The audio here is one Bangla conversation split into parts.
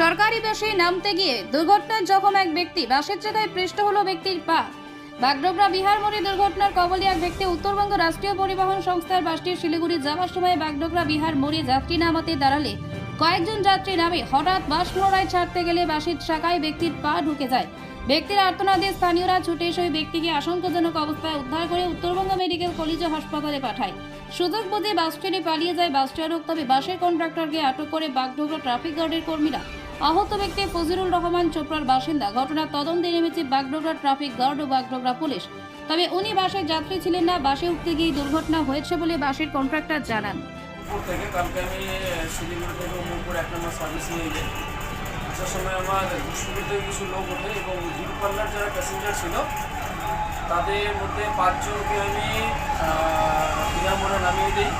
সরকারি বাসে নামতে গিয়ে দুর্ঘটনার জখম এক ব্যক্তি। বাসের জায়গায় পৃষ্ঠ হলো ব্যক্তির পা। বাগডোগরা বিহার মোড়ে দুর্ঘটনার কবলে এক ব্যক্তি উত্তরবঙ্গ রাষ্ট্রীয় পরিবহন সংস্থার বাসটি শিলিগুড়ি যাওয়ার সময় বাগডোগরা বিহার মোড়ে যাত্রী নামাতে দাঁড়ালে কয়েকজন যাত্রী নামে। হঠাৎ বাস পুনরায় ছাড়তে গেলে বাসের শাখায় ব্যক্তির পা ঢুকে যায়। ব্যক্তির আর্তনাদে স্থানীয়রা ছুটে এসে ওই ব্যক্তিকে আশঙ্কাজনক অবস্থায় উদ্ধার করে উত্তরবঙ্গ মেডিকেল কলেজ হাসপাতালে পাঠায়। সুযোগ বুঝে বাস ছেড়ে পালিয়ে যায় বাস চালক তবে বাসের কন্ট্রাক্টরকে আটক করে বাগডোগরা ট্রাফিক গার্ডের কর্মীরা আহত ব্যক্তি ফজিরুল রহমান চোপড়ার বাসিন্দা। ঘটনার তদন্তে নেমেছে বাগডোগরা ট্রাফিক গার্ড ও বাগডোগরা পুলিশ। তবে উনি বাসের যাত্রী ছিলেন না, বাসে উঠতে গিয়ে দুর্ঘটনা হয়েছে বলে বাসের কন্ট্রাক্টর জানান। এক সার্ভিস সময় আমার ছিল, তাদের মধ্যে পাঁচজনকে আমি বিনামোড়া নামিয়ে দিই।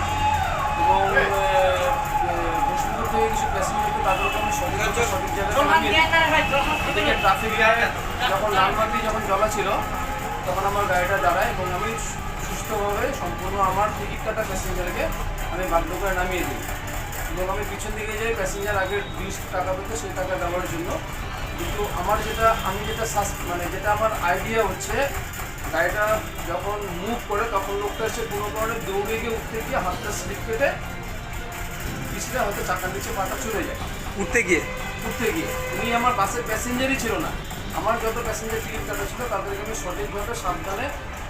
ট্রাফিক যখন লালবাতি যখন জ্বলা ছিল, তখন আমার গাড়িটা দাঁড়ায় এবং আমি সুস্থভাবে সম্পূর্ণ আমার টিকিট কাটা প্যাসেঞ্জারকে আমি বাধ্য করে নামিয়ে দিই। এবং আমি পিছন দিকে যাই প্যাসেঞ্জার আগের বিশ টাকা পেতো, সেই টাকা দেওয়ার জন্য। কিন্তু আমার যেটা, আমি যেটা মানে যেটা আমার আইডিয়া হচ্ছে, গাড়িটা যখন মুভ করে, তখন লোকটা এসে কোনো কারণে দৌড়ে গিয়ে উঠতে গিয়ে হাতটা স্লিপ কেটে পিছনে হয়তো চাকার নিচে পাটা চলে যায়। উঠতে গিয়ে। উঠতে গিয়ে। উনি আমার বাসের প্যাসেঞ্জারই ছিল না। আমার যত প্যাসেঞ্জার টিকিট কাটা ছিল তাদেরকে আমি সঠিকভাবে সাবধানে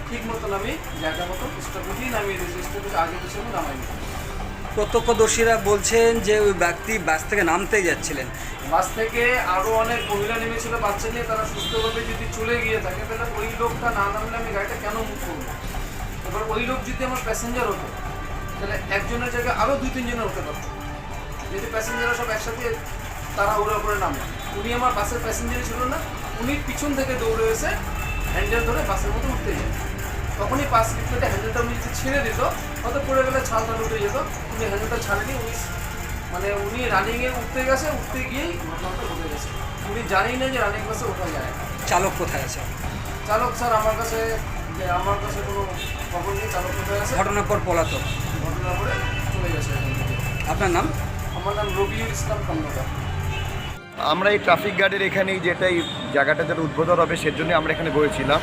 ঠিক মতন আমি জায়গা মতো স্টপেজেই নামিয়ে দিয়েছি। স্টপেজ আগে পিছনে নামাইনি প্রত্যক্ষদর্শীরা বলছেন যে ওই ব্যক্তি বাস থেকে নামতে যাচ্ছিলেন। বাস থেকে আরও অনেক মহিলা নেমেছিল বাচ্চা নিয়ে তারা সুস্থভাবে যদি চলে গিয়ে থাকে তাহলে ওই লোকটা না নামলে আমি গাড়িটা কেন মুভ করব? এবার ওই লোক যদি আমার প্যাসেঞ্জার হতো তাহলে একজনের জায়গায় আরও দুই তিনজনের হতে পারতো। যদি প্যাসেঞ্জাররা সব একসাথে তারা উড়া করে নামে। উনি আমার বাসের প্যাসেঞ্জারই ছিল না উনি পিছন থেকে দৌড়ে এসে হ্যান্ডেল ধরে বাসের মতো উঠতে যায় তখনই পাস লিফটে হ্যান্ডেলটা উনি যদি ছেড়ে দিত হয়তো পড়ে গেলে ছালটা উঠে যেত উনি হ্যান্ডেলটা ছাড়েনি উনি মানে উনি রানিংয়ে উঠতে গেছে উঠতে গিয়েই ঘটনাটা ঘটে গেছে। উনি জানেই না যে রানিং বাসে ওঠা যায়। চালক কোথায় আছে? চালক স্যার আমার কাছে যে আমার কাছে কোনো খবর নেই চালক কোথায় আছে? ঘটনার পর পলাতক। ঘটনা করে চলে গেছে। আপনার নাম? আমার নাম রবিউল ইসলাম আমরা এই ট্রাফিক গার্ডের এখানে যেটা এই জায়গাটা যেটা উদ্বোধন হবে সেজন্য আমরা এখানে বসেছিলাম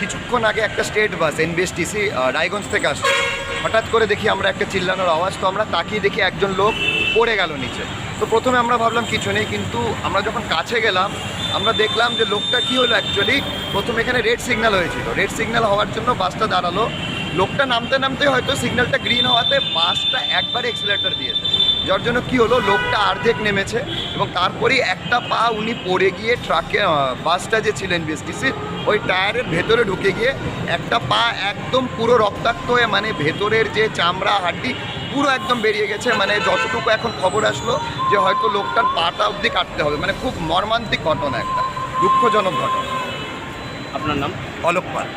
কিছুক্ষণ আগে একটা স্টেট বাস এনবিএসটিসি রায়গঞ্জ থেকে আসছে হঠাৎ করে দেখি আমরা একটা চিল্লানোর আওয়াজ, তো আমরা তাকিয়ে দেখি একজন লোক পড়ে গেল নিচে। তো প্রথমে আমরা ভাবলাম কিছু নেই, কিন্তু আমরা যখন কাছে গেলাম, আমরা দেখলাম যে লোকটা কি হলো অ্যাকচুয়ালি প্রথম এখানে রেড সিগন্যাল হয়েছিল। রেড সিগন্যাল হওয়ার জন্য বাসটা দাঁড়াল। লোকটা নামতে নামতে হয়তো সিগন্যালটা গ্রিন হওয়াতে বাসটা একবারে এক্সিলেটার দিয়েছে। যার জন্য কি হলো লোকটা অর্ধেক নেমেছে এবং তারপরেই একটা পা উনি পড়ে গিয়ে ট্রাকে বাসটা যে ছিলেন বিএসটিসির ওই টায়ারের ভেতরে ঢুকে গিয়ে একটা পা একদম পুরো রক্তাক্ত হয়ে মানে ভেতরের যে চামড়া হাড্ডি পুরো একদম বেরিয়ে গেছে। মানে যতটুকু এখন খবর আসলো যে হয়তো লোকটার পাটা অবধি কাটতে হবে। মানে খুব মর্মান্তিক ঘটনা একটা দুঃখজনক ঘটনা। আপনার নাম? অলোক পাল।